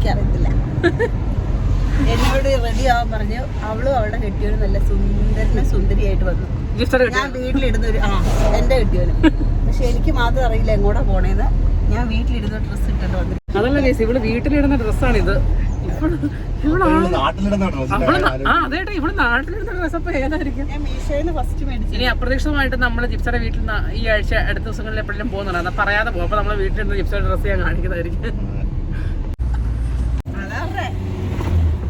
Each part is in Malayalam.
എനിക്കറിയത്തില്ല. എന്നോട് റെഡി ആവാൻ പറഞ്ഞു. അവളും അവളുടെ കെട്ടിയോട് നല്ല സുന്ദരനും സുന്ദരിയായിട്ട് വന്നു. ഞാൻ വീട്ടിലിടുന്ന ഒരു ആ എന്റെ കെട്ടിയോന്. പക്ഷെ എനിക്ക് മാത്രം അറിയില്ല എങ്ങോട്ടാ പോണേന്ന്. ഞാൻ വീട്ടിലിടുന്ന ഡ്രസ്സ് ഇട്ടിട്ട് വന്നു അതല്ല ചേച്ചി ഇവൾ വീട്ടിലിടുന്ന ഡ്രസ്സാണിത് ഇനി അപ്രതീക്ഷിതമായിട്ട് നമ്മൾ ജിപ്സയുടെ വീട്ടിൽ നിന്ന് ഈ ആഴ്ച അടുത്ത ദിവസങ്ങളിൽ എപ്പോഴും പോകുന്നുണ്ട്. പറയാതെ പോകും. അപ്പൊ നമ്മളെ വീട്ടിലിരുന്ന് ജിപ്സയുടെ ഡ്രസ്സ് ഞാൻ കാണിക്കുന്നതായിരിക്കും അതാറേ ഇച്ചു എവിടെ പോന്നെ ഇച്ചു റെഡി പോകുന്ന ഇച്ചുവിനും അറിയില്ല എല്ലാവർക്കും തന്നെ അറിയാമല്ലോ വികാസിന്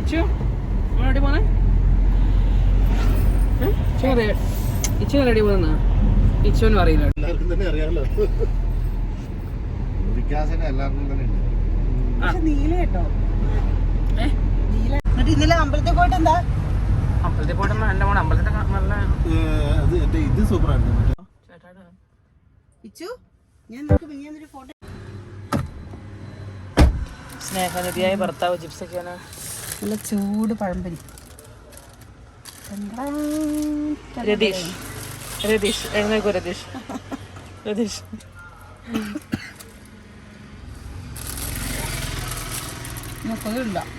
ഏ? നീല എന്നിട്ട് ഇന്നലെ അമ്പലത്തിൽ പോയിട്ട് എന്താ അമ്പലത്തിൽ പോയിട്ട് നല്ല അത് എന്റെ ഇത് സൂപ്പറാണ് ഇച്ചു ഞാൻ മിനിഞ്ഞൊരു ഫോട്ടോ സ്നേഹനിധിയായ ഭർത്താവ് ജിപ്സൊക്കെയാണ് നല്ല ചൂട് പഴംപൊരി. രതീഷ്. രതീഷ്. എഴുന്നേക്കോ രതീഷ്. രതീഷ്.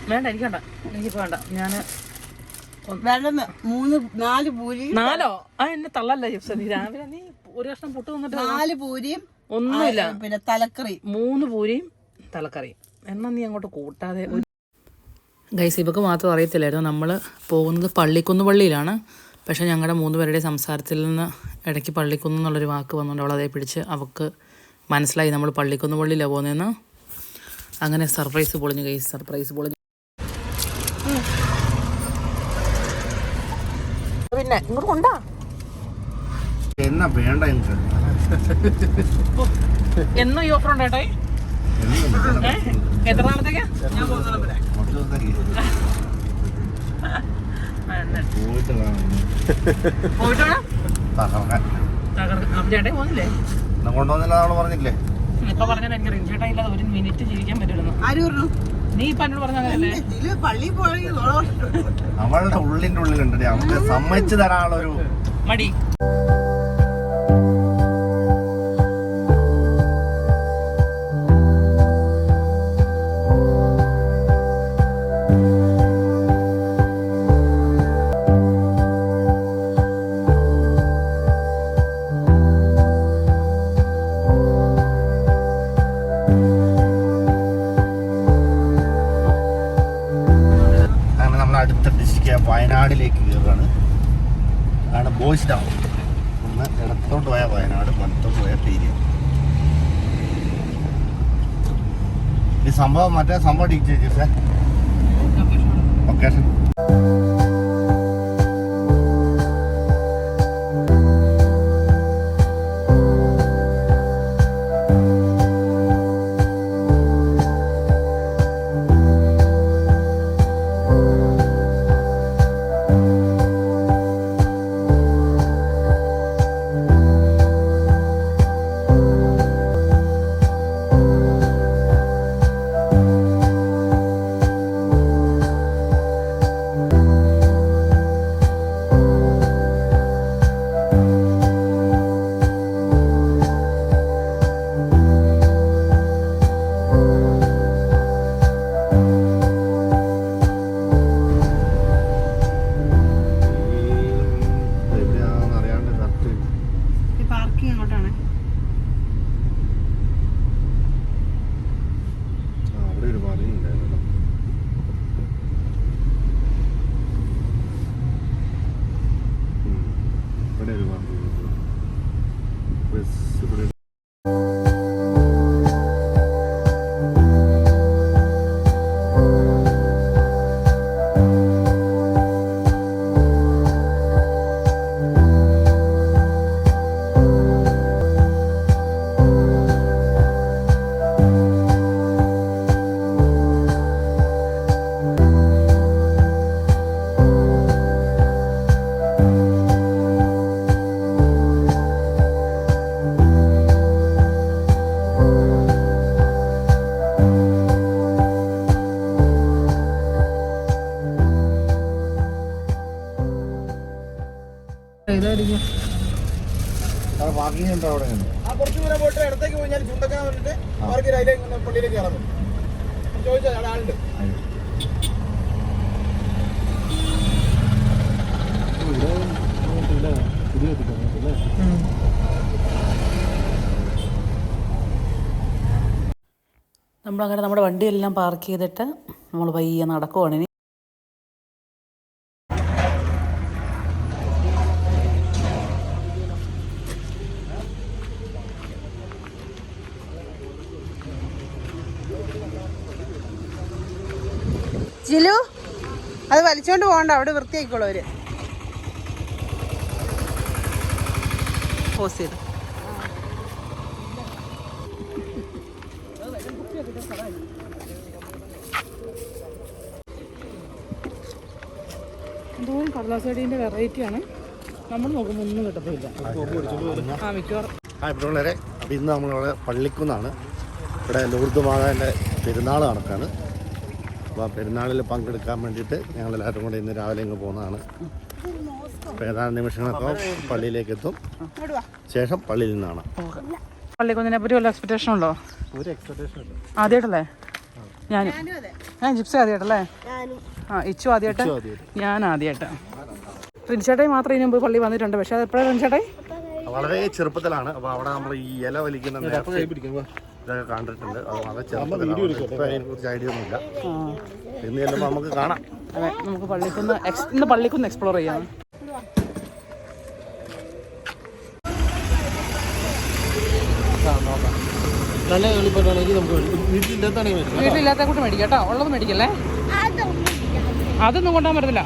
വേണ്ട എനിക്ക് വേണ്ട. എനിക്ക് വേണ്ട. ഞാൻ വേണ്ട മൂന്ന് നാല് പൂരി. നാലോ? ആ എന്നെ തള്ളല്ല ജിപ്സ. നീ രാവിലെ നീ ഒരു കഷ്ണം പുട്ട് തന്നിട്ട് നാല് പൂരിയും ഒന്നുമില്ല. പിന്നെ തലക്കറി മൂന്ന് പൂരിയും തലക്കറിയും. എന്നാ നീ അങ്ങോട്ട് കൂട്ടാതെ ഗൈസ് ഇവക്ക് മാത്രം അറിയത്തില്ലായിരുന്നു. നമ്മൾ പോകുന്നത് പള്ളിക്കുന്ന് പള്ളിയിലാണ്. പക്ഷേ ഞങ്ങളുടെ മൂന്ന് പേരുടെ സംസാരത്തിൽ നിന്ന് ഇടയ്ക്ക് പള്ളിക്കുന്ന് എന്നുള്ളൊരു വാക്ക് വന്നുകൊണ്ട് അവൾ അതേ പിടിച്ച് അവൾക്ക് മനസ്സിലായി നമ്മൾ പള്ളിക്കുന്ന് പള്ളിയിലാണ് പോകുന്നതെന്ന് അങ്ങനെ സർപ്രൈസ് പൊളിഞ്ഞു ഗൈസ് സർപ്രൈസ് പൊളിഞ്ഞു. പിന്നെ ഇങ്ങോട്ട് കൊണ്ടാ. എന്നാ വേണ്ട എനിക്ക്. എന്നും ഈ ഓഫർ ഉണ്ടേട്ടെ എത്ര നാളത്തേക്കാ? ഞാൻ ദിവസത്തേക്ക് കൊണ്ടുവന്നില്ല പറഞ്ഞില്ലേ ഇപ്പൊ പറഞ്ഞാൽ എനിക്ക് ഇല്ലാതെ ഒരു മിനിറ്റ് ജീവിക്കാൻ പറ്റുള്ളൂ ആര് പറഞ്ഞു നീ ഇപ്പൊ പറഞ്ഞല്ലേ അവളുടെ ഉള്ളിന്റെ ഉള്ളിലുണ്ട് അവൾക്ക് സമ്മതിച്ചു തരാനുള്ള ഒരു മടി സംഭവം മറ്റേ സംഭവം ടീച്ചേ ലൊക്കേഷൻ വണ്ടിയെല്ലാം പാർക്ക് ചെയ്തിട്ട് നമ്മൾ പയ്യെ നടക്കുവാണ് ഇനി. ജിലു അത് വലിച്ചോണ്ട് പോകണ്ട അവിടെ വൃത്തിയാക്കിക്കോളൂ അവർ. പോസ് ചെയ്തു. എന്തോരം വെറൈറ്റിയാണ് നമ്മൾ നോക്കുമ്പോൾ ഒന്നും കിട്ടത്തില്ല. ആ മിക്കവാറും. ആ പിള്ളേരെ അപ്പോൾ ഇന്ന് നമ്മളിവിടെ പള്ളിക്കുന്നാണ്. ഇവിടെ ലൂർദ് മാതാവിന്റെ പെരുന്നാൾ നടക്കാണ്. അപ്പോൾ ആ പെരുന്നാളിൽ പങ്കെടുക്കാൻ വേണ്ടിയിട്ട് ഞങ്ങളെല്ലാവരും കൂടെ ഇന്ന് രാവിലെ ഇങ്ങ് പോകുന്നതാണ്. അപ്പോൾ ഏതാനും നിമിഷങ്ങളൊക്കെ പള്ളിയിലേക്ക് എത്തും. ശേഷം പള്ളിയിൽ നിന്നാണ്. പള്ളിക്കുന്നിനെ പറ്റി വല്ല എക്സ്പെക്ടേഷൻ ഉണ്ടോ? ഒരു എക്സ്പെക്ടേഷൻ ആദ്യമായിട്ടല്ലേ ഞാനും. ഞാൻ ജിപ്സി ആദ്യമായിട്ടല്ലേ ആ ഇച്ചു ആദ്യമായിട്ട് ഞാൻ ആദ്യമായിട്ട് റിൻചേട്ടായി മാത്രം ഇതിനു മുമ്പ് പള്ളി വന്നിട്ടുണ്ട്. പക്ഷെ അത് എപ്പോഴാണ് റിൻചേട്ടായി വളരെ ചെറുപ്പത്തിലാണ്. അപ്പൊ അവിടെ നമ്മൾ ഈ ഇല വലിക്കുന്ന ഇതൊക്കെ കണ്ടിട്ടുണ്ട്. അത് വളരെ ചെറുപ്പത്തിലാണ്. ഐഡിയ ഒന്നുമില്ല. ഇന്ന് ചെല്ലുമ്പോൾ നമുക്ക് കാണാം. അതെ നമുക്ക് പള്ളിക്കുന്ന് ഇന്ന് പള്ളിക്കുന്ന് എക്സ്പ്ലോർ ചെയ്യാം. നല്ല കളിപ്പാട്ടാണെങ്കിൽ നമുക്ക് വീട്ടിലില്ലാത്താണെങ്കിൽ വീട്ടിലില്ലാത്ത കൂട്ട് മേടിക്കാം കേട്ടോ. ഉള്ളത് മേടിക്കല്ലേ? അതൊന്നും കൊണ്ടാൻ പറ്റത്തില്ല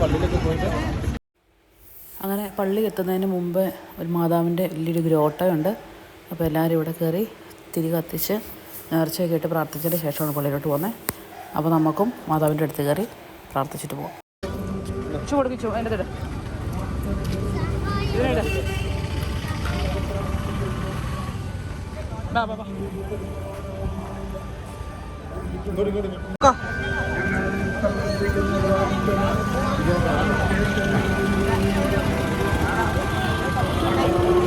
പള്ളിയിലൊക്കെ പോയിട്ട് അങ്ങനെ പള്ളി എത്തുന്നതിന് മുമ്പ് ഒരു മാതാവിന്റെ വലിയൊരു ഗ്രോട്ടയുണ്ട്. അപ്പോൾ എല്ലാവരും ഇവിടെ കയറി തിരി കത്തിച്ച് നേർച്ചയൊക്കെ ഇട്ട് പ്രാർത്ഥിച്ചതിന് ശേഷമാണ് പള്ളിയിലോട്ട് പോകുന്നത്. അപ്പോൾ നമുക്കും മാതാവിന്റെ അടുത്ത് കയറി പ്രാർത്ഥിച്ചിട്ട് പോകാം ചു കൊടുക്കിച്ചു എന്റെ Oh,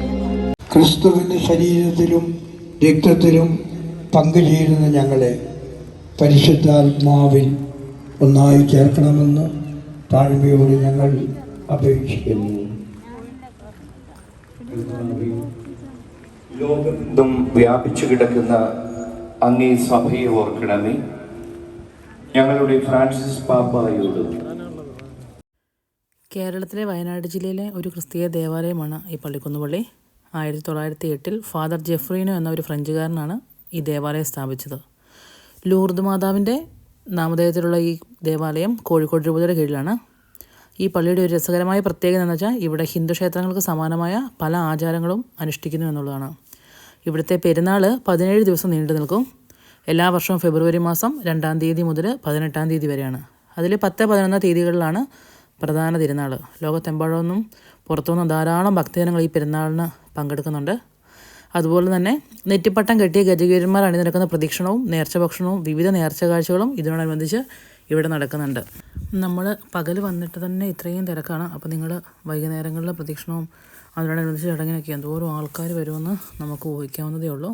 ക്രിസ്തുവിന്റെ ശരീരത്തിലും രക്തത്തിലും പങ്കുചേരുന്ന ഞങ്ങളെ പരിശുദ്ധാത്മാവിൽ ഒന്നായി ചേർക്കണമെന്ന് താഴ്മയോട് ഞങ്ങൾ അപേക്ഷിക്കുന്നു. ലോകമെന്തും വ്യാപിച്ചു കിടക്കുന്ന അങ്ങേ സഭയെ ഓർക്കണമേ. ഞങ്ങളുടെ ഫ്രാൻസിസ് പാപ്പായോട്. കേരളത്തിലെ വയനാട് ജില്ലയിലെ ഒരു ക്രിസ്തീയ ദേവാലയമാണ് ഈ പള്ളിക്കുന്ന് പള്ളി ആയിരത്തി തൊള്ളായിരത്തി എട്ടിൽ ഫാദർ ജെഫ്രീനോ എന്ന ഒരു ഫ്രഞ്ചുകാരനാണ് ഈ ദേവാലയം സ്ഥാപിച്ചത്. ലൂർദ് മാതാവിന്റെ നാമധേയത്തിലുള്ള ഈ ദേവാലയം കോഴിക്കോട് രൂപതയുടെ കീഴിലാണ്. ഈ പള്ളിയുടെ ഒരു രസകരമായ പ്രത്യേകത എന്ന് വെച്ചാൽ ഇവിടെ ഹിന്ദു ക്ഷേത്രങ്ങൾക്ക് സമാനമായ പല ആചാരങ്ങളും അനുഷ്ഠിക്കുന്നു എന്നുള്ളതാണ്. ഇവിടുത്തെ പെരുന്നാൾ പതിനേഴ് ദിവസം നീണ്ടു നിൽക്കും. എല്ലാ വർഷവും ഫെബ്രുവരി മാസം രണ്ടാം തീയതി മുതൽ പതിനെട്ടാം തീയതി വരെയാണ്. അതിൽ പത്ത് പതിനൊന്ന് തീയതികളിലാണ് പ്രധാന തിരുനാൾ. ലോകത്തെമ്പാടും പുറത്തുനിന്ന് ധാരാളം ഭക്തജനങ്ങൾ ഈ പെരുന്നാളിന് പങ്കെടുക്കുന്നുണ്ട്. അതുപോലെ തന്നെ നെറ്റിപ്പട്ടം കെട്ടിയ ഗജകീരന്മാർ അണിനിരക്കുന്ന പ്രദക്ഷിണവും നേർച്ച ഭക്ഷണവും വിവിധ നേർച്ച കാഴ്ചകളും ഇതിനോടനുബന്ധിച്ച് ഇവിടെ നടക്കുന്നുണ്ട്. നമ്മൾ പകൽ വന്നിട്ട് തന്നെ ഇത്രയും തിരക്കാണ്. അപ്പോൾ നിങ്ങൾ വൈകുന്നേരങ്ങളിലെ പ്രദക്ഷിണവും അതിനോടനുബന്ധിച്ച് ചടങ്ങിനൊക്കെ എന്തോരം ആൾക്കാർ വരുമെന്ന് നമുക്ക് ഊഹിക്കാവുന്നതേ ഉള്ളൂ.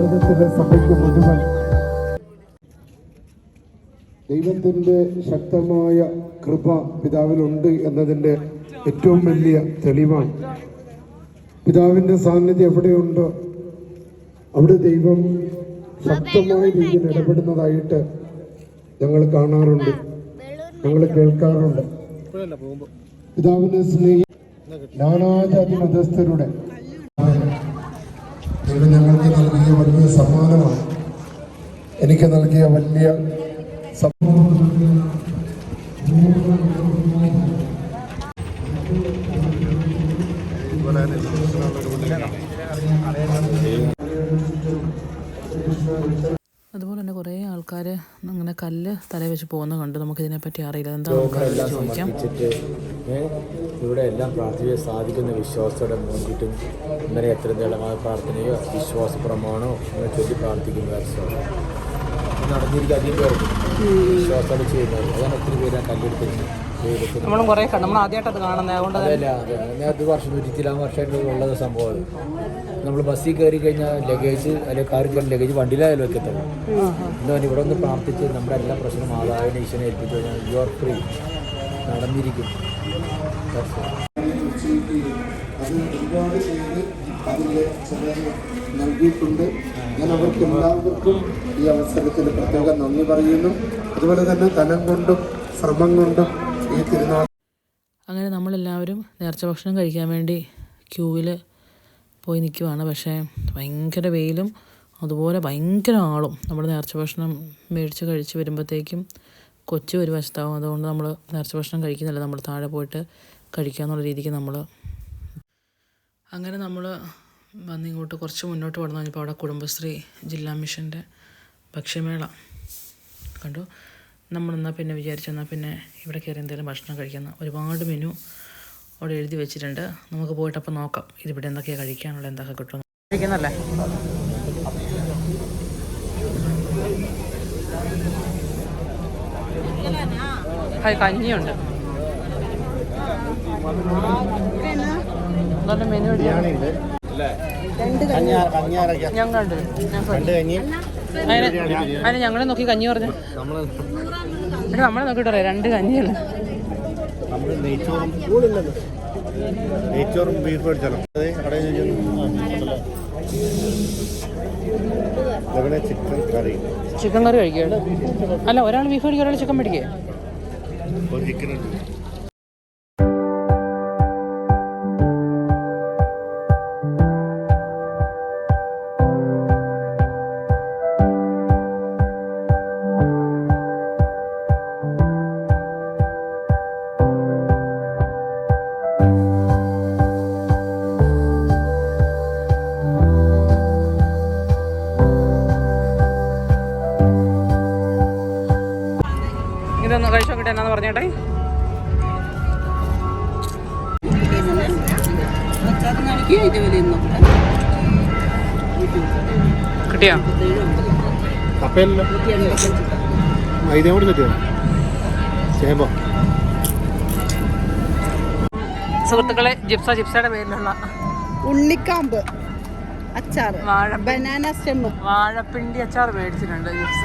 ഭാരതത്തിലെ സഭയ്ക്ക് മുഴുവൻ. ദൈവത്തിന്റെ ശക്തമായ കൃപ പിതാവിലുണ്ട് എന്നതിന്റെ ഏറ്റവും വലിയ തെളിവാണ്. പിതാവിന്റെ സാന്നിധ്യം എവിടെയുണ്ടോ? അവിടെ ദൈവം ശക്തമായ രീതിയിൽ ഇടപെടുന്നതായിട്ട് ഞങ്ങൾ കാണാറുണ്ട്. ഞങ്ങൾ കേൾക്കാറുണ്ട്. പിതാവിനെ സ്നേഹി നാനാജാതി മതസ്ഥരുടെ ദൈവം ഞങ്ങൾക്ക് നൽകിയ വലിയ സമ്മാനമാണ്. എനിക്ക് നൽകിയ വലിയ സം- അതുപോലെ തന്നെ കുറേ ആൾക്കാർ അങ്ങനെ കല്ല് തല വെച്ച് പോകുന്നത് കണ്ട് നമുക്കിതിനെപ്പറ്റി അറിയില്ല. എന്താ നമുക്ക് ചോദിക്കാം? ഇവിടെ എല്ലാം പ്രാർത്ഥിക്കാൻ സാധിക്കുന്ന വിശ്വാസത്തോടെ മുൻകിട്ടും ഇന്നലെ എത്ര നീളമായ പ്രാർത്ഥനയോ വിശ്വാസ പ്രമാണോ അങ്ങനെ ചൊല്ലി പ്രാർത്ഥിക്കുന്ന നടന്നിരിക്കും അധികം പേർക്ക് വിശ്വാസത്തോടെ ചെയ്യുന്നത് അതാണ് ഒത്തിരി പേര് ആ കല്ലെടുത്തിരുന്നത് നമ്മളും കുറേ നമ്മൾ ആദ്യമായിട്ട് അത് കാണുന്നത്. അതുകൊണ്ട് അതല്ല അതെ വർഷം നൂറ്റിച്ചിലാം വർഷമായിട്ട് ഉള്ളത് സംഭവം അത് നമ്മൾ ബസ്സിൽ കയറി കഴിഞ്ഞാൽ ലഗേജ് അല്ലെങ്കിൽ കാറിൽ കയറി ലഗേജ് വണ്ടിയിലായാലും വെക്കത്തുള്ളൂ എന്താ ഇവിടെ ഒന്ന് പ്രാർത്ഥിച്ച് നമ്മുടെ എല്ലാ പ്രശ്നവും മാതാവിനെ ഈശ്വരനെ ഏൽപ്പിച്ചു കഴിഞ്ഞാൽ യു ആർ ഫ്രീ നടന്നിരിക്കും. That's all. അത് ഒരുപാട് പേര് അതിന്റെ സഹായം നൽകിയിട്ടുണ്ട്. ഞാൻ അവർക്ക് എല്ലാവർക്കും ഈ അവസരത്തിൽ പ്രത്യേകം നന്ദി പറയുന്നു. അതുപോലെ തന്നെ ധനം കൊണ്ടും ശ്രമം കൊണ്ടും ഈ തിരുനാൾ അങ്ങനെ നമ്മളെല്ലാവരും നേർച്ച ഭക്ഷണം കഴിക്കാൻ വേണ്ടി ക്യൂവിൽ പോയി നിൽക്കുവാണ്. പക്ഷേ ഭയങ്കര വെയിലും അതുപോലെ ഭയങ്കര ആളും നമ്മൾ നേർച്ച ഭക്ഷണം മേടിച്ച് കഴിച്ച് വരുമ്പോഴത്തേക്കും കൊച്ചു ഒരു വശത്താവും. അതുകൊണ്ട് നമ്മൾ നേർച്ച ഭക്ഷണം കഴിക്കുന്നില്ല. നമ്മൾ താഴെ പോയിട്ട് കഴിക്കുക എന്നുള്ള രീതിക്ക് നമ്മൾ അങ്ങനെ നമ്മൾ വന്നിങ്ങോട്ട് കുറച്ച് മുന്നോട്ട് വന്നു കഴിഞ്ഞപ്പോൾ അവിടെ കുടുംബശ്രീ ജില്ലാ മിഷന്റെ ഭക്ഷ്യമേള. കണ്ടു? നമ്മളെന്നാൽ പിന്നെ വിചാരിച്ചെന്നാൽ പിന്നെ ഇവിടെ കയറി എന്തെങ്കിലും ഭക്ഷണം കഴിക്കുന്ന ഒരുപാട് മെനു അവിടെ എഴുതി വെച്ചിട്ടുണ്ട്. നമുക്ക് പോയിട്ട് അപ്പം നോക്കാം. ഇതിവിടെ എന്തൊക്കെയാണ് കഴിക്കാനുള്ള എന്തൊക്കെ കിട്ടും കഴിക്കുന്നല്ലേ? ഹായ് കഞ്ഞിയുണ്ട്. മെനു അതിന് ഞങ്ങളെ നോക്കി കഞ്ഞി പറഞ്ഞു. നമ്മൾ നമ്മളെ നോക്കിട്ടറിയാം രണ്ട് നമ്മൾ നെയ്ച്ചോറും ബീഫ് മേടിച്ചാലോ അതെ കടയിൽ ഇതങ്ങനെ ചിക്കൻ കറി ചിക്കൻ കറി കഴിക്കുക അല്ല ഒരാൾ ബീഫ് കഴിക്കുക ഒരാൾ ചിക്കൻ മേടിക്കുക ഒരു ചിക്കൻ ഉണ്ട്. മൈദയും കൂടി കിട്ടിയോ? ചേമ്പോ സുഹൃത്തുക്കളെ ജിപ്സ ജിപ്സയുടെ പേരിലുള്ള ഉണ്ണിക്കാമ്പ് അച്ചാർ വാഴ ബനാന സ്റ്റെം വാഴപ്പിണ്ടി അച്ചാർ മേടിച്ചിട്ടുണ്ട് ജിപ്സ.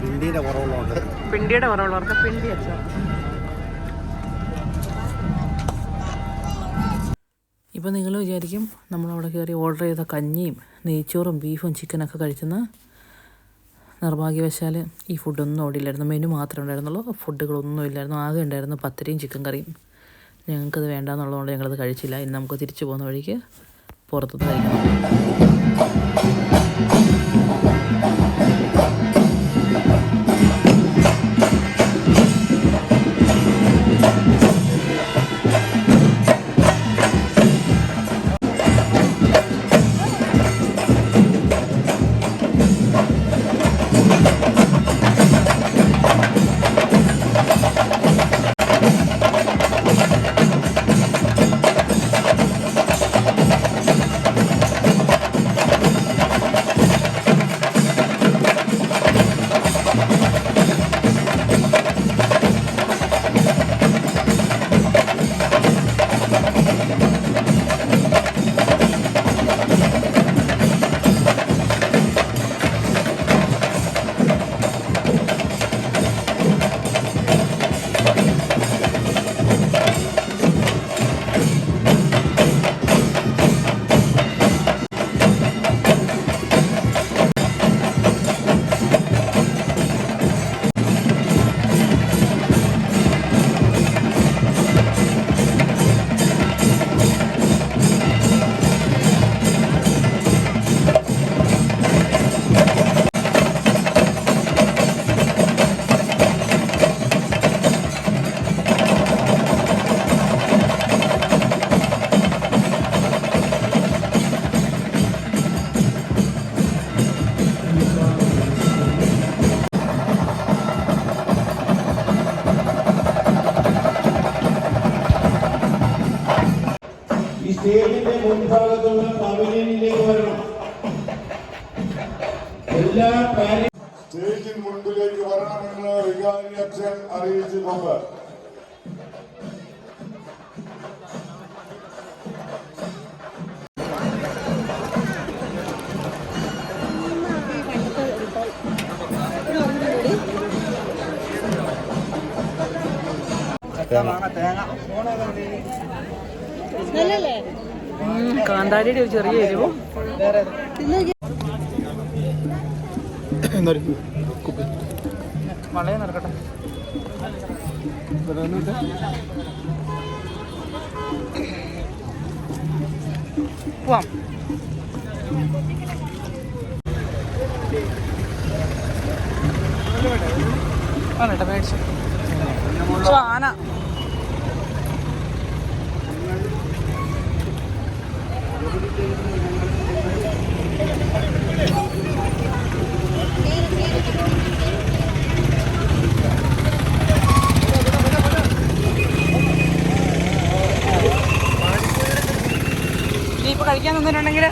പിണ്ടിയുടെ കുറവുള്ളവർക്ക് പിണ്ടിയുടെ കുറവുള്ളവർക്ക് പിണ്ടി അച്ചാർ ഇപ്പം നിങ്ങൾ വിചാരിക്കും നമ്മളവിടെ കയറി ഓർഡർ ചെയ്ത കഞ്ഞിയും നെയ്ച്ചോറും ബീഫും ചിക്കനൊക്കെ കഴിച്ചെന്ന് നിർഭാഗ്യവശാൽ ഈ ഫുഡൊന്നും അവിടെ ഇല്ലായിരുന്നു മെനു മാത്രമേ ഉണ്ടായിരുന്നുള്ളൂ. ഫുഡുകളൊന്നും ഇല്ലായിരുന്നു. ആകെ ഉണ്ടായിരുന്നു പത്തരയും ചിക്കൻ കറിയും. ഞങ്ങൾക്കത് വേണ്ടാന്നുള്ളതുകൊണ്ട് ഞങ്ങളത് കഴിച്ചില്ല. ഇന്ന് നമുക്ക് തിരിച്ചു പോകുന്ന വഴിക്ക് പുറത്തുനിന്ന് കഴിക്കണം. വരണമെന്ന് വികാരി അച്ഛൻ അറിയിച്ചിട്ടുണ്ട് കാന്താരിയുടെ ഒരു ചെറിയ എരിവും. വളയെ നടക്കട്ടെ. പോവാം. ആണേട്ടാ മേടിച്ചു ആന. നീ ഇപ്പൊ കഴിക്കാൻ തന്നിട്ടുണ്ടെങ്കിൽ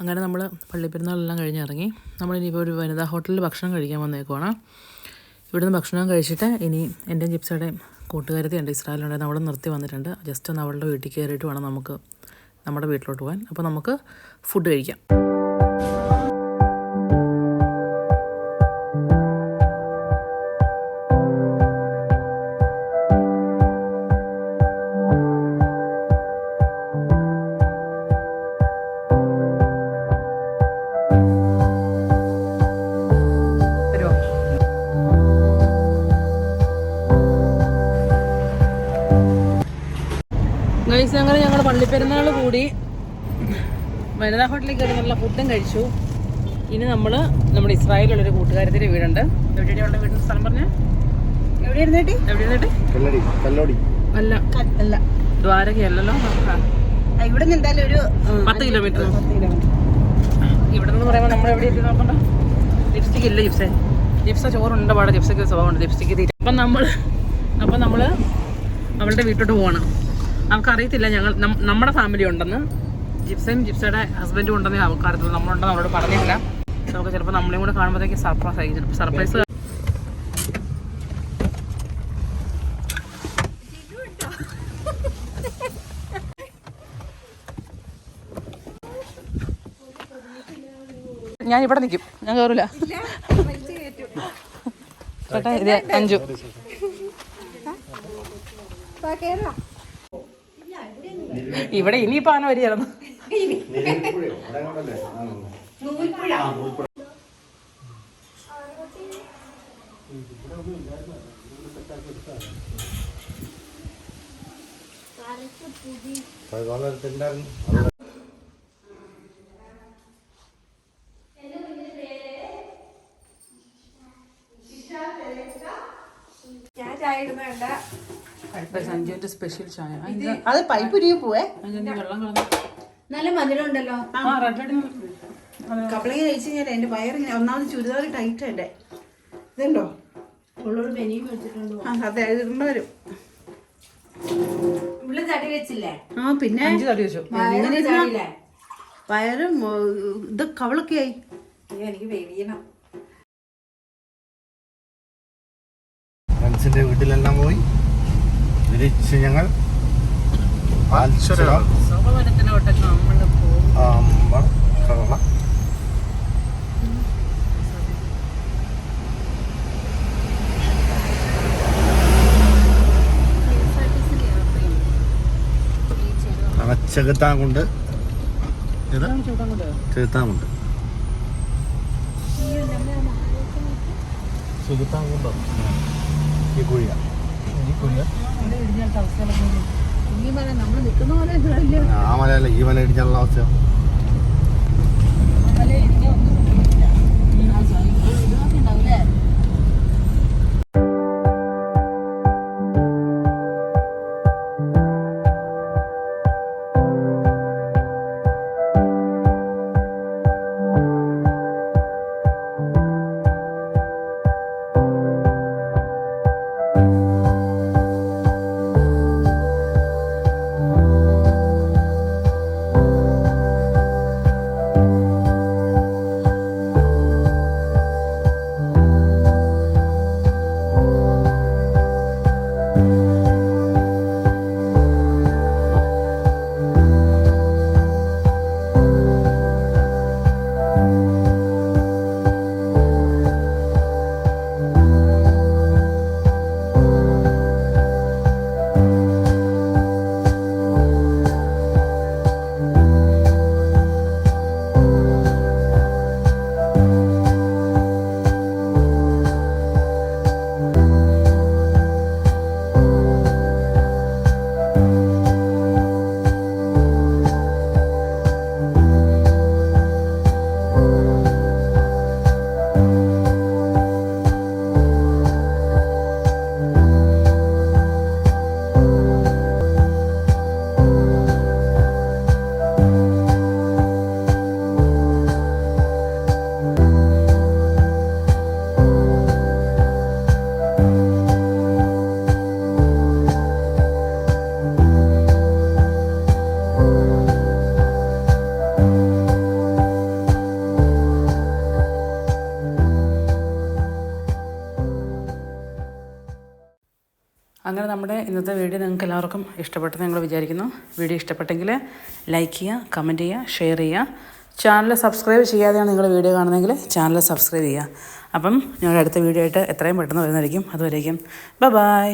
അങ്ങനെ നമ്മൾ പള്ളിപ്പെരുന്നാളെല്ലാം കഴിഞ്ഞ് ഇറങ്ങി. നമ്മളിനിയിപ്പോൾ ഒരു വനിതാ ഹോട്ടലിൽ ഭക്ഷണം കഴിക്കാൻ വന്നേക്കുവാണ്. ഇവിടുന്ന് ഭക്ഷണം കഴിച്ചിട്ട് ഇനി എന്റെയും ജിപ്സയുടെയും കൂട്ടുകാരത്തി ഉണ്ട് ഇസ്രായേലുണ്ടായിരുന്നു അവളെ നിർത്തി വന്നിട്ടുണ്ട്. ജസ്റ്റ് ഒന്ന് അവളുടെ വീട്ടിൽ കയറിയിട്ട് വേണം നമുക്ക് നമ്മുടെ വീട്ടിലോട്ട് പോകാൻ. അപ്പോൾ നമുക്ക് ഫുഡ് കഴിക്കാം. ഹോട്ടലിൽ കയറി നല്ല ഫുഡും കഴിച്ചു. ഇനി നമ്മൾ നമ്മുടെ ഇസ്രായേലുള്ളൊരു കൂട്ടുകാരത്തിന്റെ വീടുണ്ട്. എവിടെയാണ് അവളുടെ വീടിന്റെ സ്ഥലം പറഞ്ഞു? എവിടെ ഇരുന്നേട്ടി എവിടെ ഇരുന്നിട്ട് കല്ലടി കല്ലോടി. അല്ല. അല്ല. ദ്വാരകയല്ലല്ലോ? ആ, ഇവിടെ നിന്ന് എന്തായാലും ഒരു പത്ത് കിലോമീറ്റർ. ഇവിടെ നിന്ന് പറയുമ്പോൾ നമ്മൾ എവിടെ എത്തി നോക്കണ്ട. ലിപ്സ്റ്റിക് ഇല്ല ജിപ്സേ ജിപ്സ ചോറുണ്ട് പാടെ ജിപ്സയ്ക്ക് സ്വഭാവമുണ്ട്. ലിപ്സ്റ്റിക് തീരെ അപ്പം നമ്മൾ അപ്പം നമ്മൾ അവളുടെ വീട്ടോട്ട് പോകണം അവൾക്കറിയത്തില്ല ഞങ്ങൾ നമ്മുടെ ഫാമിലി ഉണ്ടെന്ന്. ജിപ്സയും ജിപ്സയുടെ ഹസ്ബൻഡും ഉണ്ടെന്ന് അറിയത്തുള്ളൂ നമ്മളുണ്ടെന്ന് അവരോട് പറഞ്ഞില്ല നമുക്ക് ചിലപ്പോൾ നമ്മളെയും കൂടെ കാണുമ്പോഴത്തേക്ക് സർപ്രൈസ് ആയി ചിലപ്പോൾ സർപ്രൈസ് ഞാൻ ഇവിടെ നിൽക്കും ഞാൻ കയറില്ല ചേട്ടാ ഇത് അഞ്ചു. ഇവിടെ ഇനിയിപ്പോ ആന വരികയായിരുന്നു സഞ്ജുവിന്റെ സ്പെഷ്യൽ ചായ. അത് പൈപ്പ് ഉരുകി പോവേ. വെള്ളം കളഞ്ഞു നല്ല മധുരം ഉണ്ടല്ലോ കപ്പളങ്ങ കഴിച്ച് കഴിഞ്ഞാൽ എന്റെ വയറിങ്ങനെ ഒന്നാമത് ചുരിദാർ ടൈറ്റ് എന്റെ ഇതുണ്ടോ? ഉള്ളൊരു ബനിയും വെച്ചിട്ടുണ്ടോ. ആ അതെ ഇത് ഇടേണ്ട വരും. ആ പിന്നെ വയറും ഇത് കവളൊക്കെ ആയി. ഫ്രണ്ട്സിന്റെ വീട്ടിലെല്ലാം പോയി? തിരിച്ച് ഞങ്ങൾ അമ്പർക്കള്ള ഇത് ചെകുത്താൻ ചെകുത്താങ്കുണ്ടോ? ഈ കുഴിയാണ് ആ മലയല്ല ഈ മല ഇടിക്കാനുള്ള അവസ്ഥ അങ്ങനെ നമ്മുടെ ഇന്നത്തെ വീഡിയോ നിങ്ങൾക്ക് എല്ലാവർക്കും ഇഷ്ടപ്പെട്ടെന്ന് ഞങ്ങൾ വിചാരിക്കുന്നു. വീഡിയോ ഇഷ്ടപ്പെട്ടെങ്കിൽ ലൈക്ക് ചെയ്യുക കമന്റ് ചെയ്യുക ഷെയർ ചെയ്യുക. ചാനൽ സബ്സ്ക്രൈബ് ചെയ്യാതെയാണ് നിങ്ങൾ വീഡിയോ കാണുന്നതെങ്കിൽ ചാനൽ സബ്സ്ക്രൈബ് ചെയ്യുക. അപ്പം ഞങ്ങളുടെ അടുത്ത വീഡിയോ ആയിട്ട് എത്രയും പെട്ടെന്ന് വരുന്നതായിരിക്കും. അതുവരേക്കും ബൈ